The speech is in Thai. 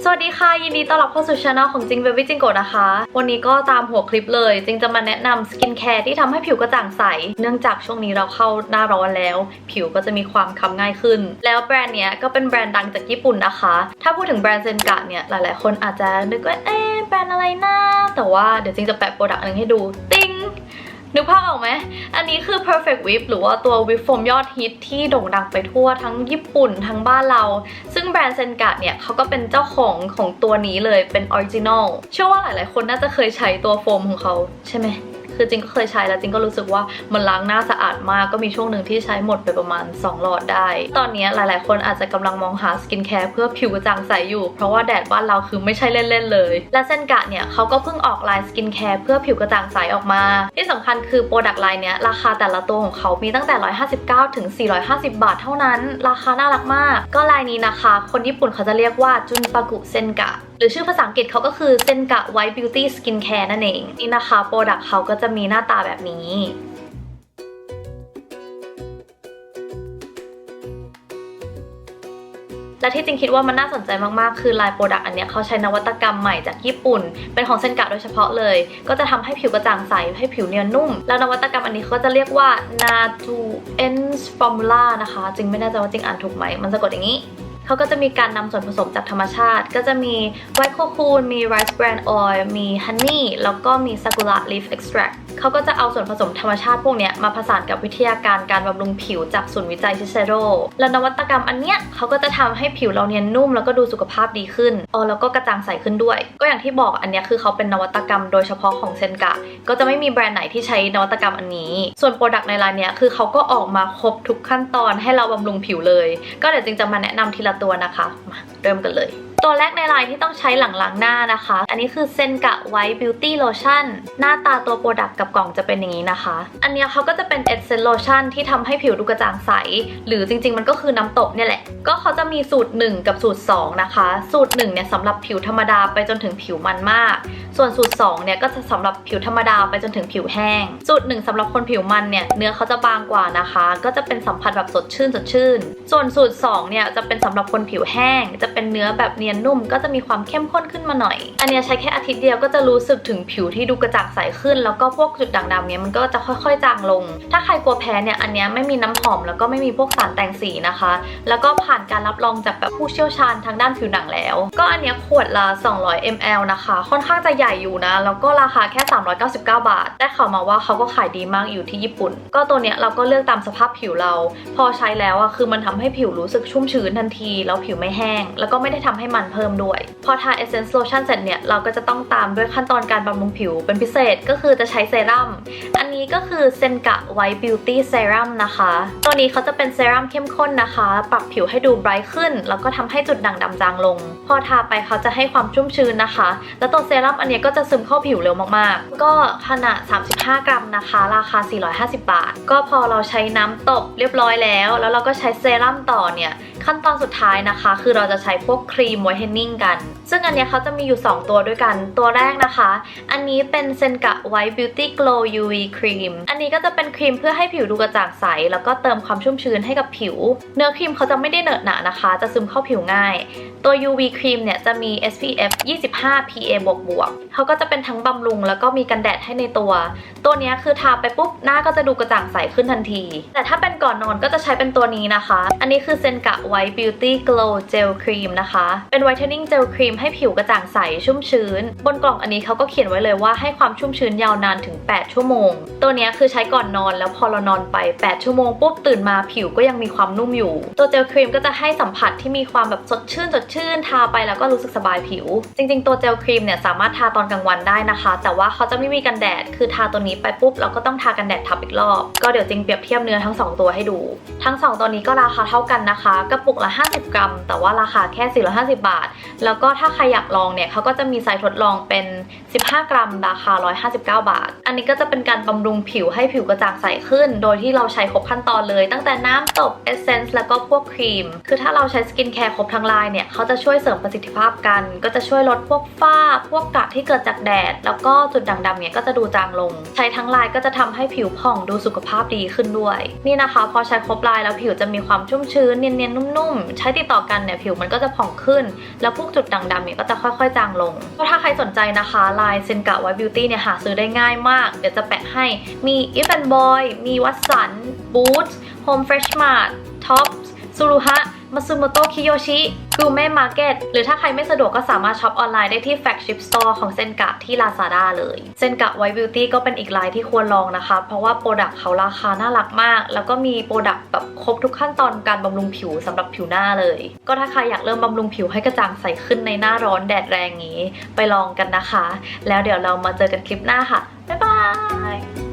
สวัสดีค่ะ ยินดีต้อนรับเข้าสู่ช anel ของจิงเบบี้จิงโกนะคะ วันนี้ก็ตามหัวคลิปเลย จิงจะมาแนะนำสกินแคร์ที่ทำให้ผิวกระจ่างใส เนื่องจากช่วงนี้เราเข้าหน้าร้อนแล้ว ผิวก็จะมีความค้ำง่ายขึ้น แล้วแบรนด์เนี้ยก็เป็นแบรนด์ดังจากญี่ปุ่นนะคะ ถ้าพูดถึงแบรนด์เซนกะเนี่ย หลายๆ คนอาจจะนึกว่าเอ๊ะแบรนด์อะไรนะแต่ว่าเดี๋ยวจิงจะแปะโปรดักต์นึงให้ดูติ นึกภาพออกไหม อันนี้คือ perfect whip หรือว่าตัววิปโฟมยอดฮิตที่โด่งดังไปทั่วทั้งญี่ปุ่นทั้งบ้านเรา ซึ่งแบรนด์เซนกะเนี่ยเขาก็เป็นเจ้าของของตัวนี้เลยเป็นออริจินอล เชื่อว่าหลายๆ คนน่าจะเคยใช้ตัวโฟมของเขาใช่ไหม คือจริงก็เคยใช้แล้วจริงก็รู้สึกว่ามันล้างหน้าสะอาดมากก็มีช่วงหนึ่งที่ใช้หมดไปประมาณ 2 หลอดได้ ตอนนี้หลาย ๆ คนอาจจะกำลังมองหาสกินแคร์เพื่อผิวกระจ่างใสอยู่ เพราะว่าแดดบ้านเราคือไม่ใช่เล่น ๆ เลย และเซนกะเนี่ยเขาก็เพิ่งออกไลน์สกินแคร์เพื่อผิวกระจ่างใสออกมา ที่สำคัญคือโปรดักต์ไลน์เนี้ยราคาแต่ละตัวของเขามีตั้งแต่ 159 ถึง 450 บาทเท่านั้น ราคาน่ารักมาก ก็ไลน์นี้นะคะ คนญี่ปุ่นเขาจะเรียกว่าจุนปากุเซนกะ รือชื่อภาษาอังกฤษเขาก็คือเซนกะไวท์บิวตี้สกินแคร์นั่นเอง นี่นะคะโปรดักต์เขาก็จะมีหน้าตาแบบนี้และที่จริงคิดว่ามันน่าสนใจมาก ๆ คือลายโปรดักต์อันนี้เขาใช้นวัตกรรมใหม่จากญี่ปุ่น เป็นของเซนกะโดยเฉพาะเลย ก็จะทำให้ผิวกระจ่างใส ให้ผิวเนียนนุ่ม แล้วนวัตกรรมอันนี้เขาก็จะเรียกว่า Natu Ens Formula นะคะ จริงไม่แน่ใจว่าจริงอ่านถูกไหม มันสะกดอย่างนี้ เขาก็จะมีการนำส่วนผสมจากธรรมชาติ ก็จะมีไวท์โคคูนมีไรซ์แบรนด์ออยล์มีฮันนี่แล้วก็มีซากุระลีฟเอ็กซ์แทร เขาก็จะเอาส่วนผสมธรรมชาติพวกนี้มาผสานกับวิทยาการการบำรุงผิวจากศูนย์วิจัยชิเซโร่แล้วนวัตกรรมอันเนี้ยเขาก็จะทำให้ผิวเราเนียนนุ่มแล้วก็ดูสุขภาพดีขึ้นอ๋อแล้วก็กระจ่างใสขึ้นด้วย ก็อย่างที่บอกอันเนี้ยคือเขาเป็นนวัตกรรมโดยเฉพาะของเซนกะ ก็จะไม่มีแบรนด์ไหนที่ใช้นวัตกรรมอันนี้ ส่วนโปรดักต์ในรายเนี้ยคือเขาก็ออกมาครบทุกขั้นตอนให้เราบำรุงผิวเลย ก็เดี๋ยวจริงจะมาแนะนำทีละตัวนะคะมาเริ่มกันเลย ตัวแรกในไลน์ที่ต้องใช้หลังล้างหน้านะคะ อันนี้คือเซนกะไวท์บิวตี้โลชั่นหน้าตาตัวโปรดักต์กับกล่องจะเป็นอย่างนี้นะคะ อันเนี้ยเขาก็จะเป็นเอสเซนโลชั่นที่ทำให้ผิวดูกระจ่างใส หรือจริง ๆ มันก็คือน้ำตกเนี่ยแหละ ก็เขาจะมีสูตร 1 กับสูตร 2 นะคะ สูตร1เนี่ยสำหรับผิวธรรมดาไปจนถึงผิวมันมาก ส่วนสูตร2เนี่ยก็จะสำหรับผิวธรรมดาไปจนถึงผิวแห้ง สูตร 1สำหรับคนผิวมันเนี่ยเนื้อเขาจะบางกว่านะคะ ก็จะเป็นสัมผัสแบบสดชื่นสดชื่น ส่วนสูตร2เนี่ยจะเป็นสำหรับคนผิวแห้ง จะเป็นเนื้อแบบเนียนนุ่มก็จะมีความเข้มข้นขึ้นมาหน่อย อันนี้ใช้แค่อาทิตย์เดียวก็จะรู้สึกถึงผิวที่ดูกระจ่างใสขึ้น แล้วก็พวกจุดด่างดำเนี่ยมันก็จะค่อยๆจางลง ถ้าใครกลัวแพ้เนี่ยอันนี้ไม่มีน้ำหอมแล้วก็ไม่มีพวกสารแต่งสีนะคะ แล้วก็ผ่านการรับรองจากแบบผู้เชี่ยวชาญทางด้านผิวหนังแล้ว ก็อันนี้ขวดละ 200 ml นะคะ ค่อนข้างจะใหญ่อยู่นะ แล้วก็ราคาแค่ 399 บาท ได้ข่าวมาว่าเขาก็ขายดีมากอยู่ที่ญี่ปุ่น ก็ตัวเนี้ยเราก็เลือกตามสภาพผิวเรา พอใช้แล้วอะคือมันทำให้ผิวรู้สึกชุ่มชื้นทันที แล้วผิวไม่แห้ง แล้วก็ไม่ได้ทำให้มันเพิ่มด้วย พอทา Essence Lotion เสร็จเนี่ย เราก็จะต้องตามด้วยขั้นตอนการบำรุงผิวเป็นพิเศษก็คือจะใช้เซรั่ม อันนี้ก็คือเซนกะ White Beauty Serum นะคะ ตัวนี้เขาจะเป็นเซรั่มเข้มข้นนะคะ ปรับผิวให้ดูไบรท์ขึ้น แล้วก็ทำให้จุดด่างดำจางลง พอทาไปเขาจะให้ความชุ่มชื้นนะคะ แล้วตัวเซรั่มอันนี้ก็จะซึมเข้าผิวเร็วมากๆ ก็ขนาด 35 กรัมนะคะ ราคา 450 บาท ก็พอเราใช้น้ำตบเรียบร้อยแล้ว แล้วเราก็ใช้เซรั่มต่อเนี่ย ขั้นตอนสุดท้ายนะคะ คือเราจะใช้พวกครีมไวเทนนิ่งกัน ซึ่งอันนี้เขาจะมีอยู่ 2 ตัวด้วยกัน ตัวแรกนะคะ อันนี้เป็นเซนกะไวบิวตี้โกล์ยูวีครีม อันนี้ก็จะเป็นครีมเพื่อให้ผิวดูกระจ่างใส แล้วก็เติมความชุ่มชื้นให้กับผิว เนื้อครีมเขาจะไม่ได้เหนอะหนะนะคะ จะซึมเข้าผิวง่าย ตัว UV ครีมเนี่ย จะมี SPF 25 PA บวกบวกเขาก็จะเป็นทั้งบำรุงแล้วก็มีกันแดดให้ในตัว ตัวนี้คือทาไปปุ๊บหน้าก็จะดูกระจ่างใสขึ้นทันที แต่ถ้าเป็นก่อนนอนก็จะใช้เป็นตัวนี้นะคะ อันนี้คือเซนกะ White Beauty Glow Gel Cream นะคะ เป็น Whitening Gel Cream ให้ผิวกระจ่างใสชุ่มชื้น บนกล่องอันนี้เขาก็เขียนไว้เลยว่าให้ความชุ่มชื้นยาวนานถึง 8 ชั่วโมง ตัวนี้คือใช้ก่อนนอนแล้วพอเรานอนไป 8 ชั่วโมงปุ๊บตื่นมาผิวก็ยังมีความนุ่มอยู่ ตัวเจลครีมก็จะให้สัมผัสที่มีความแบบสดชื่นสดชื่นทาไปแล้วก็รู้สึกสบายผิว จริง ๆ ตัวเจลครีมเนี่ยสามารถทาตอนกลางวันได้นะคะ แต่ว่าเขาจะไม่มีกันแดด คือทาตัวนี้ไปปุ๊บเราก็ต้องทากันแดดทับอีกรอบ ก็เดี๋ยวจริงเปรียบเทียบเนื้อทั้ง 2 ตัวให้ดู ทั้ง 2 ตัวนี้ก็ราคาเท่ากันนะคะ กระปุกละ 50 กรัม แต่ว่าราคาแค่ 450 บาท แล้วก็ถ้าใครอยากลองเนี่ยเขาก็จะมีไซส์ทดลองเป็น 15 กรัมราคา 159 บาท อันนี้ก็จะเป็นการบำรุงผิวให้ผิวกระจ่างใสขึ้น โดยที่เราใช้ครบขั้นตอนเลย ตั้งแต่น้ำตบเอเซนส์แล้วก็พวกครีม คือถ้าเราใช้สกินแคร์ครบทั้งไลน์เนี่ย เขาจะช่วยเสริมประสิทธิภาพกัน ก็จะช่วยลดพวกฝ้า พวกกระที่เกิดจากแดด แล้วก็จุดด่างดำเนี่ยก็จะดูจางลง ใช้ทั้งไลน์ก็จะทำให้ผิวผ่องดูสุขภาพดีขึ้นด้วย นี่นะคะ พอใช้ครบไลน์แล้วผิวจะมีความชุ่มชื้นเนียนๆนุ่มๆ ใช้ติดต่อกันเนี่ยผิวมันก็จะผ่องขึ้น แล้วพวกจุดด่างดำเนี่ยก็จะค่อยๆ จางลงถ้าใครสนใจนะคะลน์เซนกะไวบิวตี้เนี่ยหาซื้อได้ง่ายมาก เดี๋ยวจะแปะให้มีอ If and Boy มีวัตสัน Boots Home Fresh Mart Tops ซูรุฮะมาซูโมโตะคิโยชิ กูเม่มาร์เก็ตหรือถ้าใครไม่สะดวกก็สามารถช็อปออนไลน์ได้ที่ Flagship Store ของเซนกะที่ Lazada เลย เซนกะไวบิวตี้ก็เป็นอีกไลน์ที่ควรลองนะคะ เพราะว่าโปรดักต์เขาราคาน่ารักมาก แล้วก็มีโปรดักต์แบบครบทุกขั้นตอนการบำรุงผิวสำหรับผิวหน้าเลย ก็ถ้าใครอยากเริ่มบำรุงผิวให้กระจ่างใสขึ้นในหน้าร้อนแดดแรงอย่างนี้ ไปลองกันนะคะ แล้วเดี๋ยวเรามาเจอกันคลิปหน้าค่ะบ๊ายบาย